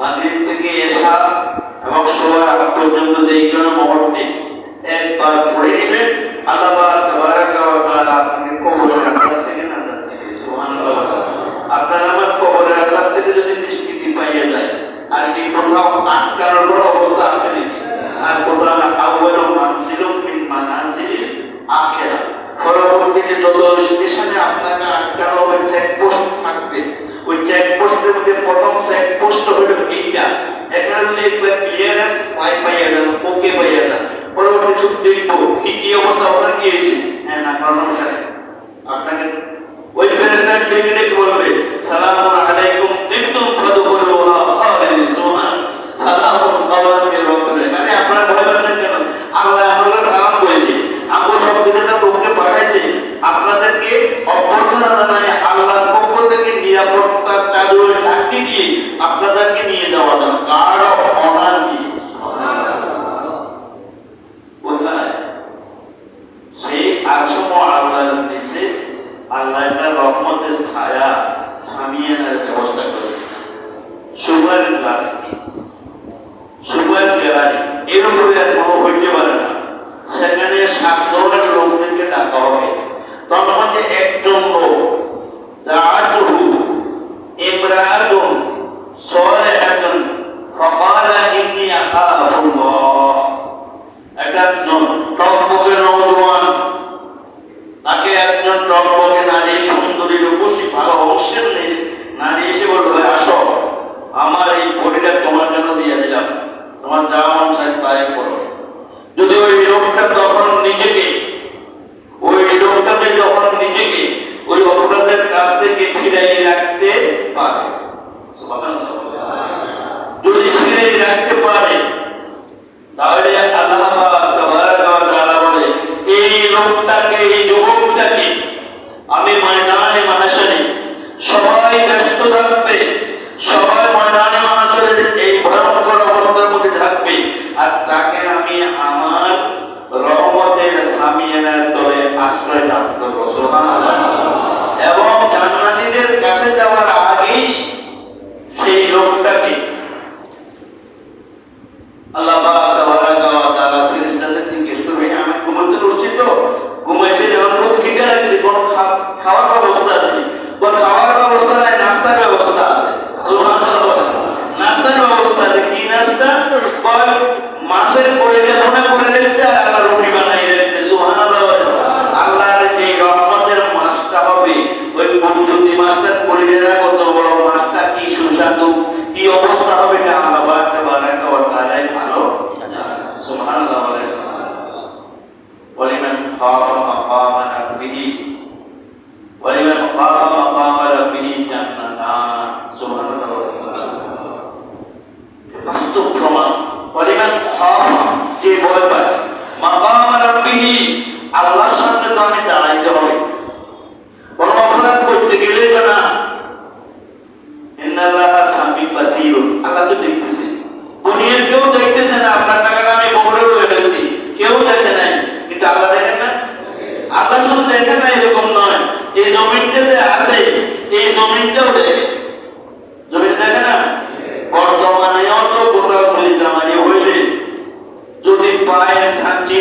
মাগরিব থেকে এশা এবং শোয়ার আগ পর্যন্ত যে কোনো মুহূর্তে একবার পড়ে নেবেন। আল্লাহ তাবারাকা ওয়া কবরের আযাব থেকে নাজাত দিবে, সুবহানাল্লাহ। আপনার আমার কবরের আযাব থেকে যদি নিষ্কৃতি পাইয়া যায়, আর কি কোথাও আটকানোর কোনো অবস্থা আছে নাকি? আর কোথাও না, আউয়ালু মানজিলুম মিন মানাজিলিল আখিরা। পরবর্তীতে যত স্টেশনে আপনাকে আটকানো হবে চেকপোস্ট থাকবে ওই চেকপোস্টের মধ্যে প্রথম চেকপোস্ট হলো এইটা। এখানে যদি একবার ক্লিয়ারেন্স পাই, পাইয়া যান ওকে পাইয়া যান, পরবর্তী ছুটি দেখব, কি কি অবস্থা, ওখানে কি হয়েছে? হ্যাঁ না, কোনো সমস্যা নেই। আপনাকে ওই ফেরেস্তা ডেকে ডেকে বলবে সালাম আলাইকুম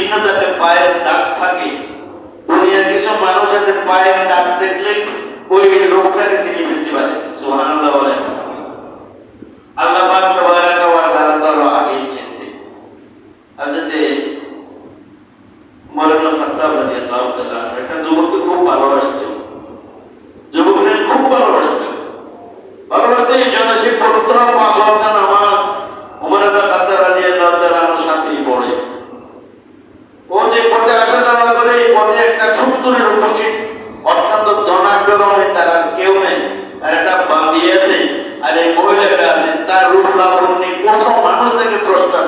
চিহ্ন থাকে পায়ের দাগ থাকে, দুনিয়ার কিছু মানুষ আছে পায়ের দাগ দেখলে ওই লোকটাকে চিনি ফেলতে পারে। সুবহানাল্লাহ বলেন। আল্লাহ পাক তাবারাকা ওয়া তাআলা আগেই চিনতে হযরতে মৌলানা খাত্তাব রাদিয়াল্লাহু তাআলা একটা যুবককে খুব ভালোবাসতেন যুবককে খুব ভালোবাসতেন ভালোবাসতে এই জন্য সে পড়তো পাঁচ ওয়াক্ত নামাজ ওমর ইবনে খাত্তাব রাদিয়াল্লাহু তাআলার সাথেই পড়ে ও যে পথে আসা যাওয়া করে এই পথে একটা সুন্দরীর উপস্থিত অত্যন্ত ধনাঢ্যরমের তারা কেউ নেই আর একটা বান্দি আছে আর এই মহিলাটা আছে তার রূপ লাবণ্যে কত মানুষ তাকে প্রস্তাব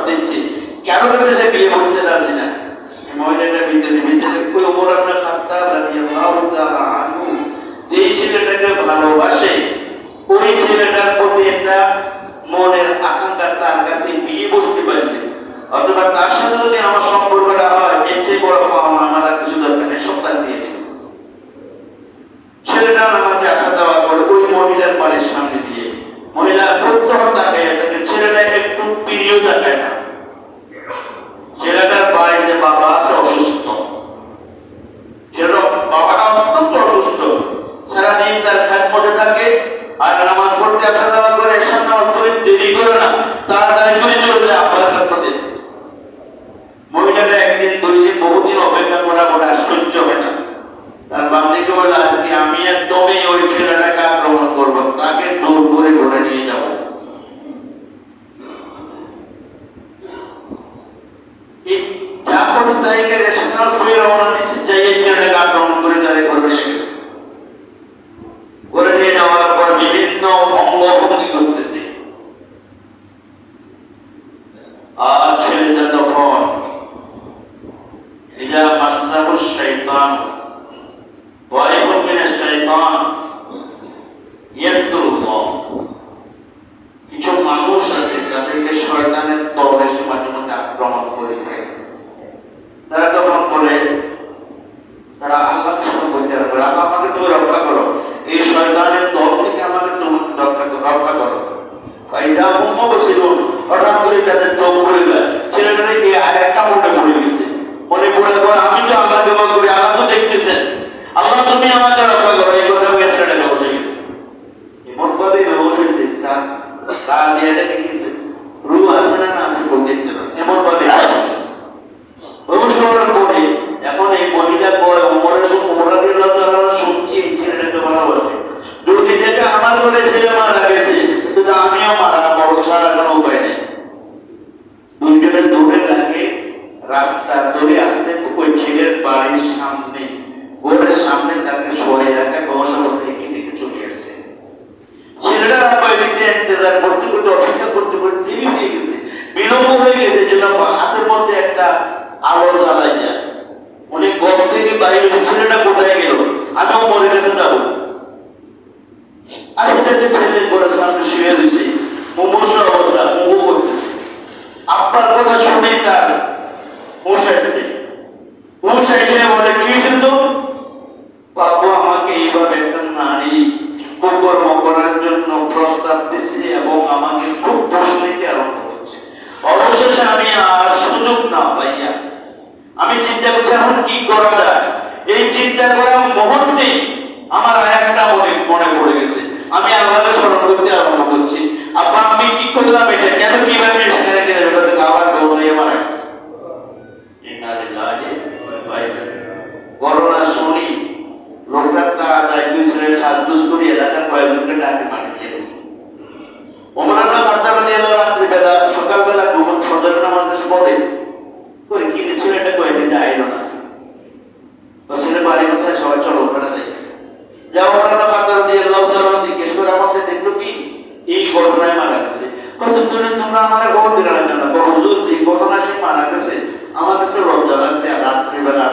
কারও কাছে সে বিয়ে করতে রাজি না? মহিলাটা ভিতরে ভিতরে ওমর খাত্তাব রাদিয়াল্লাহু তাআলা আনহু ছেলেটাকে ভালোবাসে, ওই ছেলেটার প্রতি একটা মনের আকাঙ্ক্ষা তার কাছে বিয়ে বসতে পারলে। অথবা তার সাথে যদি আমার সম্পর্কটা হয়, এর চেয়ে বড় পাওনা আমার আর কিছু দরকার নেই সন্তান দিয়ে দেবে। ছেলেটা নামাজে আসা যাওয়া করে ওই মহিলার বাড়ির সামনে দিয়ে মহিলা প্রত্যহ তাকে তাকে ছেলেটা ছেলেটার বাড়িতে বাবা আছে অসুস্থ। যেরকম বাবাটা অত্যন্ত অসুস্থ। সারাদিন তার খ্যাত পথে থাকে, আর নামাজ পড়তে আসা যাওয়া করে এসার নামাজ করে দেরি করে না। তাড়াতাড়ি করে চলে যায় আব্বার খ্যাত তুমি আমাকে রক্ষা করো, এই কথা বলে বসে গেছে এমন ভাবে বেবস হয়েছে তার তার দিয়ে দেখে গেছে রু আছে না আছে বলতে না এমন ভাবে অনুসরণ করে এখন এই মহিলা কয় উমরের সঙ্গে উমরা দিয়ে শুনছি এই ছেলেটাকে ভালোবাসে। যদি দেখে আমার ঘরে ছেলে মারা গেছে কিন্তু আমিও মারা বড় ছাড়া কোনো উপায় নেই। দুইজনে দৌড়ে তাকে রাস্তা ধরে আসতে ওই ছেলের বাড়ির সামনে। ঘরের সামনে তাকে সরে রাখা বসা থেকে দিকে চলে আসছে। ছেলেটা আবার এদিকে ইন্তজার করতে করতে, অপেক্ষা করতে করতে দেরি হয়ে গেছে, বিলম্ব হয়ে গেছে, যেন হাতের মধ্যে একটা আলো জ্বালাই যায়। উনি ঘর থেকে বাইরে ছেলেটা কোথায় গেল? আমিও মরে গেছে যাব। আর সেটাকে ছেলের ঘরের সামনে শুয়ে দিচ্ছে মুমূর্ষ অবস্থা মুহু করতেছে। আপনার কথা শুনে তার মশাইছে মশাইছে বলে, কি হয়েছে তো বাবু আমাকে এইভাবে একটা নারী কুকর্ম করার জন্য প্রস্তাব এবং আমাকে খুব প্রশ্ন আরম্ভ করছে। অবশেষে আমি আর সুযোগ না পাইয়া, আমি চিন্তা করছি, এখন কি করা যায়? এই চিন্তা করার মুহূর্তে আমার একটা মনে মনে পড়ে গেছে। আমি আল্লাহকে স্মরণ করতে আরম্ভ করছি। আব্বা, আমি কি করলাম এটা? কেন কীভাবে সেখানে গেলে ওটা তো খাবার ব্যবসায়ী মারা গেছে? করোনা শুনি, লোকটা তাড়াতাড়ি দুই ছেলের সাজগুজ করে এলাকার কয়েকজনকে ডাকে ওমরানা খাদ্দার দিয়ে রাত্রিবেলা সকালবেলা ঘুমন ফজর নামাজ এসে করে কি যে ছেলেটা কয়েকদিন আইলো না। ছেলে বাড়ি কোথায়? সবাই চলো ওখানে যাই। যা ওমরানা খাদ্দার দিয়ে এলো তারা জিজ্ঞেস করে আমাকে দেখল কি? এই ঘটনায় মারা গেছে। কত তোমরা আমার খবর দিলে না গেছে, আমার কাছে লজ্জা লাগছে রাত্রিবেলা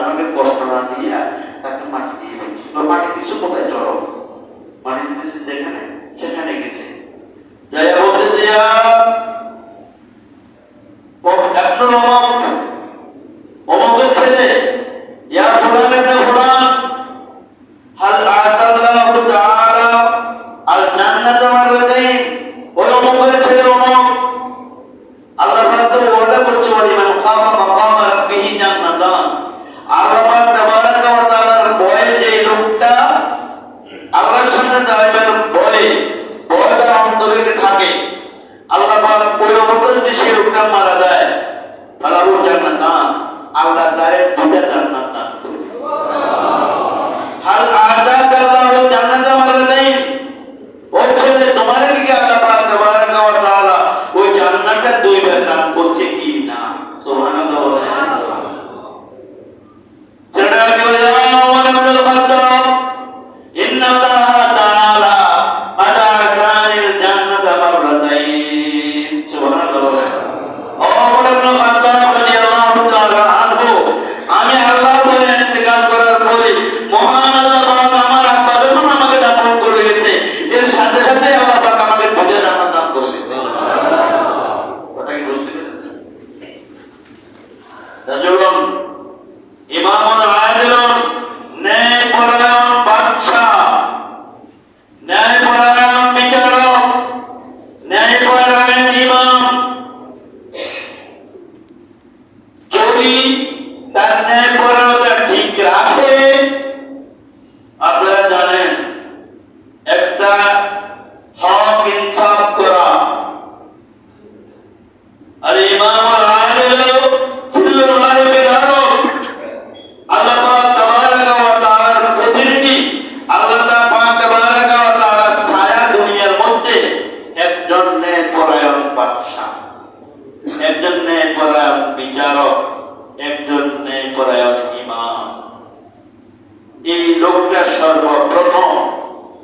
এই লোকটা সর্বপ্রথম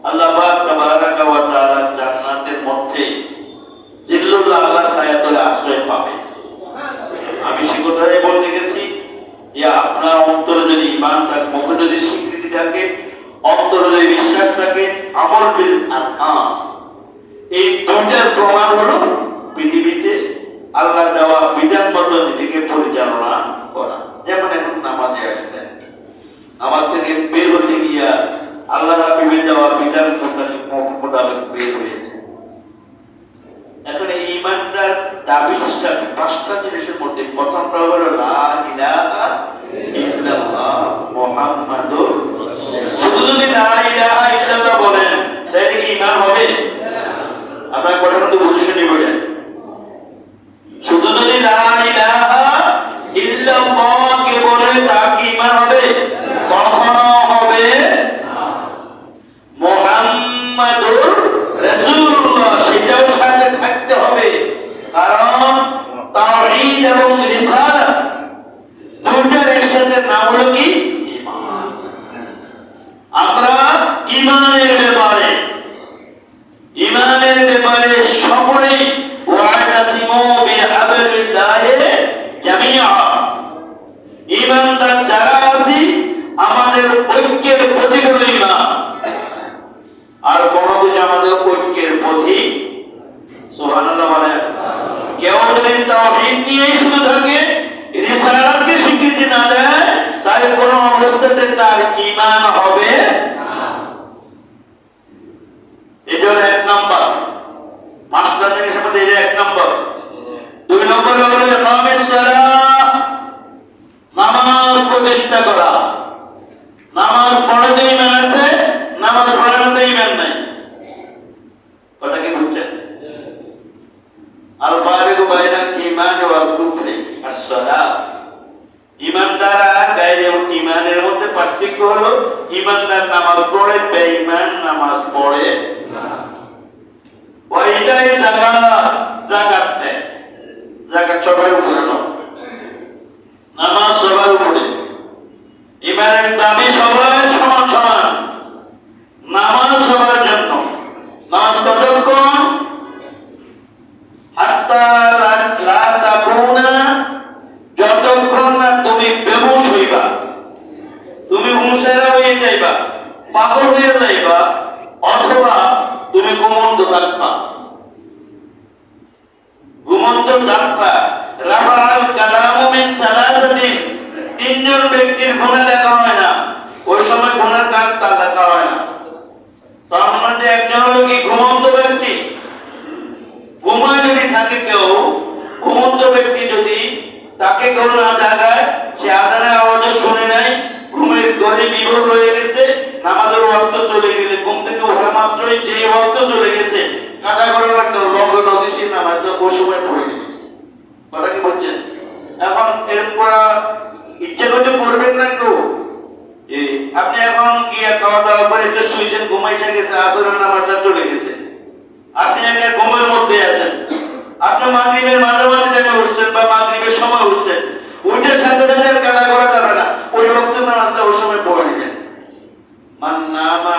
আল্লাহ মধ্যে আশ্রয় পাবে। আমি সে কথাই বলতে গেছি আপনার অন্তরে যদি ইমান থাকে, মুখে যদি স্বীকৃতি থাকে, অন্তরে যদি বিশ্বাস থাকে, আমল বিল এই দুইটার প্রমাণ হলো পৃথিবীতে আল্লাহ দেওয়া বিধান মতো নিজেকে পরিচালনা করা। যেমন এখন নামাজে আসছে নামাজ থেকে বের হতে গিয়া আল্লাহ দেওয়া বিধান মোতাবেক বের হয়েছে। এখন এই ইমানটার দাবি হিসাবে পাঁচটা জিনিসের মধ্যে প্রথমটা হলো লা ইলাহা ইল্লাল্লাহ মুহাম্মাদুর যদি লা ইলাহা ইল্লাল্লাহ বলেন, তাহলে কি ইমান হবে? আপনার কথা মতো বুঝে শুনি বলেন শুধু যদি লা ইলাহা ইল্লাল্লাহ কে বলে তার কি ইমান হবে কখনো হবে মোহাম্মদুর রাসূলুল্লাহ সেটাও সাথে থাকতে হবে কারণ তাওহীদ এবং রিসালাত দুটার একসাথে নাম হলো কি ঈমান আমরা ঈমানের ব্যাপারে ঈমানের ব্যাপারে সকলেই ওয়াতাসিমু বিহাবলিল্লাহি জামিআ ঈমানদার যারা আছি আমাদের ঐক্যের প্রতীক হলো ঈমান আর কোনো কিছু আমাদের ঐক্যের পথি সুবহানাল্লাহ বলেন কেউ যদি তাওহীদ নিয়েই শুধু থাকে রিসালাতকে স্বীকৃতি না দেয় তাহলে কোনো অবস্থাতে তার ঈমান হবে এটা হলো এক নম্বর পাঁচটা জিনিসের মধ্যে এটা এক নম্বর দুই নম্বর হলো ইকামেস সালাহ নামাজ ইমান আছে নামাজ পড়ানোতে ইমান মধ্যে পার্থক্য হলো ইমানদার নামাজ পড়ে বেঈমান নামাজ পড়ে না ওইটাই জাকাত জাকাত দেয় জাকাত সবার উপরে নয় নামাজ সবার উপরে ইমানের দাবি সবার সমান সমান নামাজ সবার জন্য নামাজ কতক্ষণ হাত্তা লা লা তাকুনা যতক্ষণ না তুমি বেহুশ হইবা তুমি হুঁশেরা হয়ে যাইবা পাগল হয়ে যাইবা অথবা তুমি ঘুমন্ত থাকবা ঘুমন্ত থাকবা রাফাল কালামু মিন সালাসাতিন তিনজন ব্যক্তির গুনাহ লেখা হয় না ওই সময় গুনার কাজ তার লেখা হয় না তার মধ্যে একজন হলো কি ঘুমন্ত ব্যক্তি। ঘুমায় যদি থাকে কেউ ঘুমন্ত ব্যক্তি যদি তাকে কেউ না জাগায়, সে আদানের আওয়াজও শুনে নাই, ঘুমের ঘরে বিভোর রয়ে গেছে, নামাজের ওয়াক্ত চলে গেলে, ঘুম থেকে ওঠা মাত্রই যে ওয়াক্ত চলে গেছে কাজা করা লাগতো লগে লগে সে নামাজটা ওই সময় পড়ে নেবে কথা কি বলছেন? এখন এরকম করা ইচ্ছে করতে করবেন না কেউ? আপনি এখন গিয়ে খাওয়া দাওয়া করে একটু শুয়েছেন ঘুমাইছে গেছে, আসরের নামাজটা চলে গেছে? আপনি একটা ঘুমের মধ্যে আছেন। আপনি মাগরিবের মাঝামাঝি টাইমে উঠছেন বা মাগরিবের সময় উঠছেন। উঠে সাথে সাথে কাদা করা যাবে না। ওই রক্ত নামাজটা ওই সময় পড়ে নেবেন। মান নামা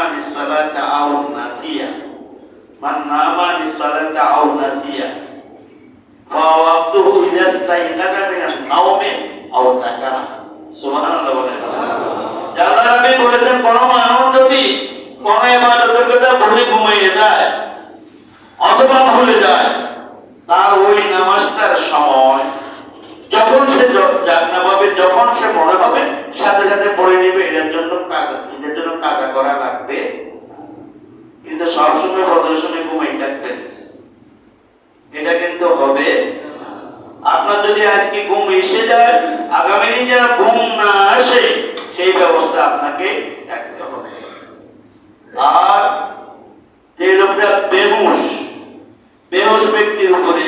আও নাসিয়া। মান নামা আও নাসিয়া। নাওমি আও যাকারা। সুবহানাল্লাহ বলেন। আল্লাহ বলেছেন কোন মানুষ যদি কোন ইবাদতের কথা ভুলে ঘুমিয়ে যায়, অথবা ভুলে যায়, তার ওই নামাজটার সময় যখন সে জাগনা পাবে, যখন সে মনে হবে, সাথে সাথে পড়ে নেবে, এটার জন্য কাজা এটার জন্য কাজা করা লাগবে। কিন্তু সবসময় প্রদর্শনে ঘুমাই থাকবেন। এটা কিন্তু হবে। আপনার যদি আজকে ঘুম এসে যায়, আগামী দিন যেন ঘুম না আসে সেই ব্যবস্থা আপনাকে আর যে লোকটা ব্যক্তির উপরে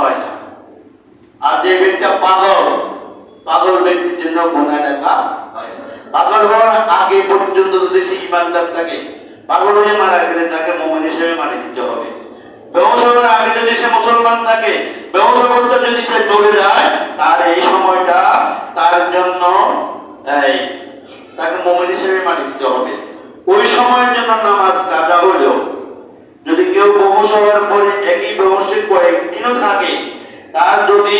হয় না। আর যে ব্যক্তিটা পাগল পাগল ব্যক্তির জন্য পাগল হওয়ার আগে পর্যন্ত যদি সে ইমানদার থাকে, পাগল হয়ে মারা গেলে তাকে মোমেন হিসেবে মারি দিতে হবে। হওয়ার আগে যদি সে মুসলমান থাকে, বেহুশ অবস্থা যদি সে চলে যায়, তার এই সময়টা তার জন্য, এই, তাকে মোমেন হিসেবে মানিতে হবে। ওই সময়ের জন্য নামাজ কাজা হইলেও, যদি কেউ বহু সময়ের পরে একই ব্যবস্থা কয়েকদিনও থাকে, তার যদি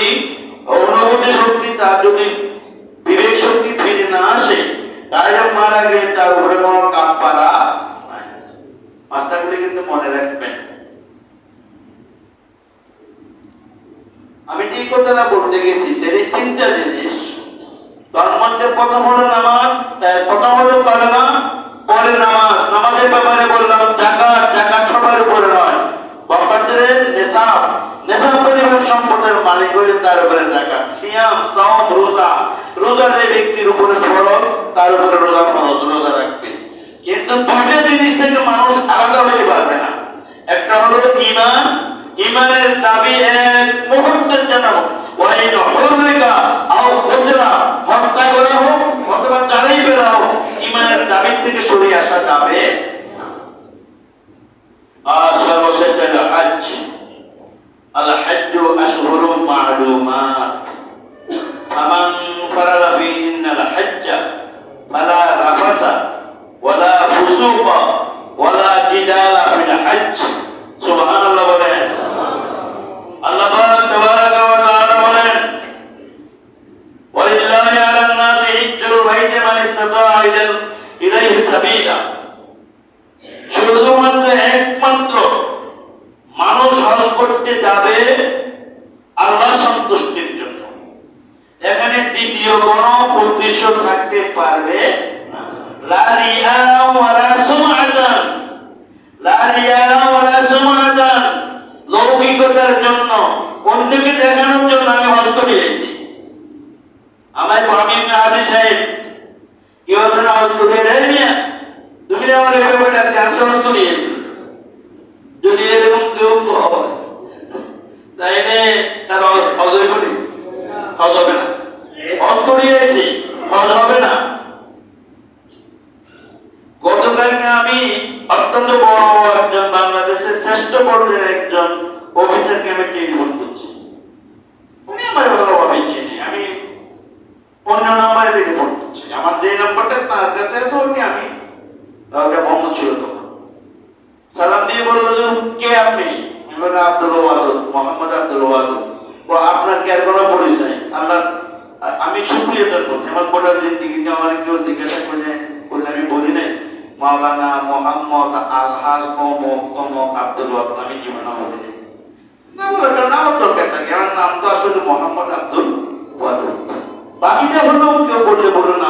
অনুভূতি শক্তি, তার যদি বিবেক শক্তি ফিরে না আসে, তাহলে মারা গেলে তার উপরে কোনো কাপ পারা মাস্টারগুলি কিন্তু মনে রাখবেন। আমি ঠিক কথাটা বলতে গেছি তিনি তিনটা জিনিস তার মধ্যে প্রথম হলো নামাজ প্রথম হলো কালেমা পরে নামাজ। নামাজের ব্যাপারে বললাম, জাকাত জাকাত সবার উপরে নয়। বকাদের নেশাব নেশাব পরিমাণ সম্পদের মালিক হলে তার উপরে জাকাত। সিয়াম সাওম রোজা। রোজা যে ব্যক্তির উপরে ফরজ, তার উপরে রোজা ফরজ, রোজা রাখবে। কিন্তু দুইটা জিনিস থেকে মানুষ আলাদা হতে পারবে না। একটা হলো ইমান ইমানের দাবি এক মুহূর্তের জন্য। ওই হররেকা আও কতলা হত্যা করা হোক অথবা চালাই বেরা হোক ইমানের দাবির থেকে সরিয়ে আসা যাবে না। আর সর্বশেষ হলো হজ আল হজ্জ আশহুরুম মা'লুমাত ফামান ফারাদা ফিহিন্নাল হজ্জ ফালা রাফাসা ওয়ালা ফুসুকা ওয়ালা জিদালা ফিল হজ্জ সুবহানাল্লাহ বলেন আল্লাহ পাক তাবারাকা ওয়া তাআলা বলেন ওয়ালিল্লাহি আলান নাসি হিজ্জুল বাইতি মান ইসতাতা ইলা- ইলাইহি সাবিলা শুধুমাত্র একমাত্র মানুষ হজ করতে যাবে আল্লাহ সন্তুষ্টির জন্য এখানে দ্বিতীয় কোন উদ্দেশ্য থাকতে পারবে না। লা রিয়া ওয়ালা সুমআতান লা রিয়া ওয়ালা সুমআতান লৌকিকতার জন্য অন্যকে দেখানোর জন্য আমি হজ করে এসেছি আমার আমি একটা সাহেব। কি হচ্ছে না হজ করে রে মিয়া তুমি আমার এভাবে ডাকতে আমি হজ করে এসেছি যদি এরকম কেউ তাইলে তার হজ করি হজ হবে না। হজ করিয়েছি হজ হবে না। গতকালকে আমি অত্যন্ত বড় একজন বাংলাদেশের শ্রেষ্ঠ পর্যায়ের একজন অফিসারকে আমি টেলিফোন করছি উনি আমার ভালোভাবে চিনি, আমি অন্য নাম্বারে টেলিফোন করছি আমার যে নাম্বারটা তার কাছে আছে আমি ওটা বন্ধ ছিল তখন। সালাম দিয়ে বলল, যে কে আপনি? আব্দুল ওয়াদুদ, মোহাম্মদ আব্দুল ওয়াদুদ। ও, আপনার কি কোনো পরিচয় আল্লাহ, আমি শুক্রিয়া তার করছি। আমার গোটা জিন্দিগিতে আমার কেউ জিজ্ঞাসা করে বললে আমি বলি নাই, মাওলানা মোহাম্মদ আলহাজ মোহাম্মদ আব্দুল ওয়াদুদ। আমি জীবনে বলি নাই না বলার দরকার তো বললে বলো না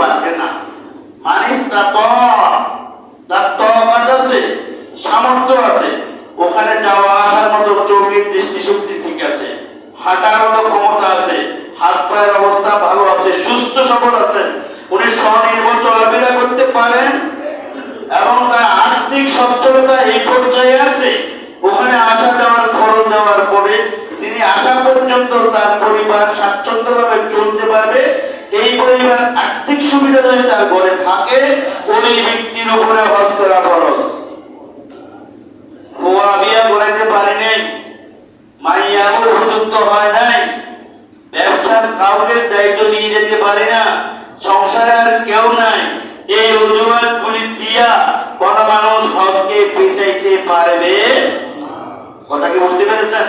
মান না। মান ইসতাতা তার তওয়াত আছে সামর্থ্য আছে ওখানে যাওয়া আসার মতো চোখের দৃষ্টিশক্তি ঠিক আছে হাঁটার মতো ক্ষমতা আছে হাত পায়ের অবস্থা ভালো আছে সুস্থ সবল আছেন উনি স্বনির্ভর চলাফেরা করতে পারেন এবং তার আর্থিক সচ্ছলতা এই পর্যায়ে আছে ওখানে আসা যাওয়ার খরচ দেওয়ার পরে তিনি আসা পর্যন্ত তার পরিবার স্বাচ্ছন্দ্যভাবে চলতে পারবে। এই পরিবার আর্থিক সুবিধা যদি তার ঘরে থাকে, ওই ব্যক্তির উপরে হজ করা খরচ। খোয়া বিয়া করাইতে নাই উপযুক্ত হয় নাই, ব্যবসার কাউকে দায়িত্ব নিয়ে যেতে পারি না, সংসারে আর কেউ নাই। এই অজুহাত গুলি দিয়া কোন মানুষ হজকে পিছাইতে পারবে? কথা কি বুঝতে পেরেছেন?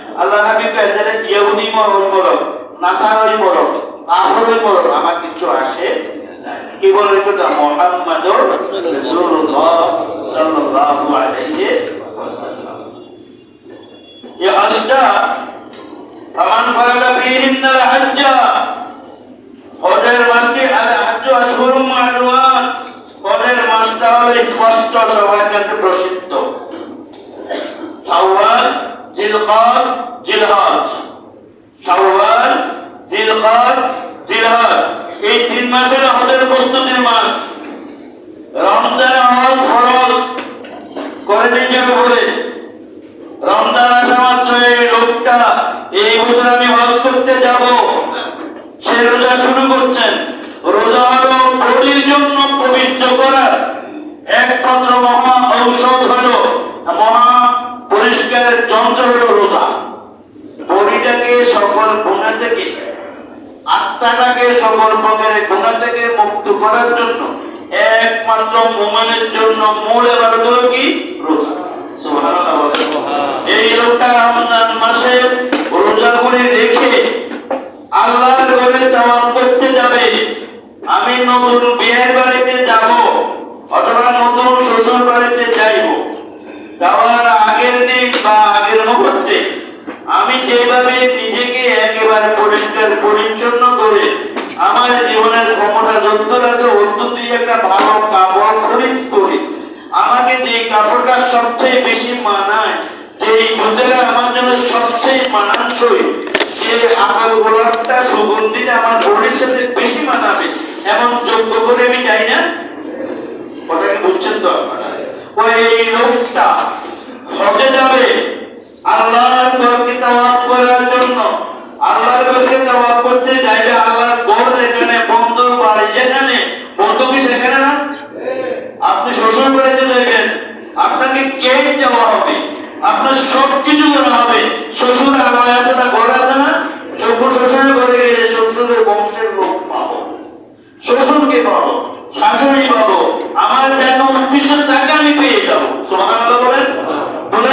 আল্লাহ নবী কইতেন ইহুদি মরণ মরণ, নাসারাই মরণ, কাফরই মরণ, আমার কিছু আসে কি বলে কথা মুহাম্মাদুর রাসূলুল্লাহ সাল্লাল্লাহু আলাইহি ওয়াসাল্লাম। এই হজটা ফামান ফারাদা ফীহিন্নাল হজ্জা হজের মাসটি আল হজ্জ আশহুরুম মা'লুমাত হজের মাসটা হলো স্পষ্ট সবার কাছে প্রসিদ্ধ। জিলকদ জিলহজ। শাওয়াল জিলকদ জিলহজ। এই তিন মাসের হজের প্রস্তুতির মাস। রমজান হজ ফরজ। করে নিজের বলে। রমজান আসা মাত্র এই লোকটা, এই বছর আমি হজ করতে যাব। সে রোজা শুরু করছেন। রোজা হলো বলির জন্য পবিত্র করার একমাত্র মহা ঔষধ হলো নিজে সকল প্রকারের গুণা থেকে মুক্ত করার জন্য, একমাত্র মোমেনের জন্য মূল হলো কি? রোজা। এই লোকটা রমজান রোজাগুলি করতে যাবে। আমি নতুন বিয়ের বাড়িতে যাব অথবা নতুন শ্বশুর বাড়িতে যাইব। যাওয়ার আগের দিন বা আগের মুহূর্তে আমি যেভাবে নিজেকে একেবারে পরিষ্কার পরিচ্ছন্ন করে আমার জীবনের ক্ষমতা যদ্দূর আছে অদ্যুতি একটা ভালো কাপড় খরিদ করি, আমাকে যে কাপড়টা সবচেয়ে বেশি মানায় যে জুতোটা আমার জন্য সবচেয়ে মানানসই যে আকার গোলাপটা সুগন্ধিটা আমার বডির সাথে বেশি মানাবে এমন যোগ্য করে আমি চাই না। কথা কি বুঝছেন তো ওই এই লোকটা হজে যাবে আল্লাহর ঘরকে তাওয়াফ করার জন্য। আল্লাহর ঘরকে তাওয়াফ করতে যাইবে আল্লাহর ঘর যেখানে, বন্ধু বাড়ি যেখানে, বন্ধু কি সেখানে না? আপনি শ্বশুর বাড়িতে যাবেন আপনাকে কেক দেওয়া হবে? আপনার সব কিছু করা হবে। শ্বশুর আলায় আছে না, ঘর আছে না? শ্বশুর শ্বশুরের ঘরে গেলে শ্বশুরের বংশের লোক পাবো। শ্বশুরকে পাবো, শাশুড়ি পাবো। আমার যেন উদ্দেশ্য তাকে আমি পেয়ে যাব। সুবহানাল্লাহ বলেন? বলে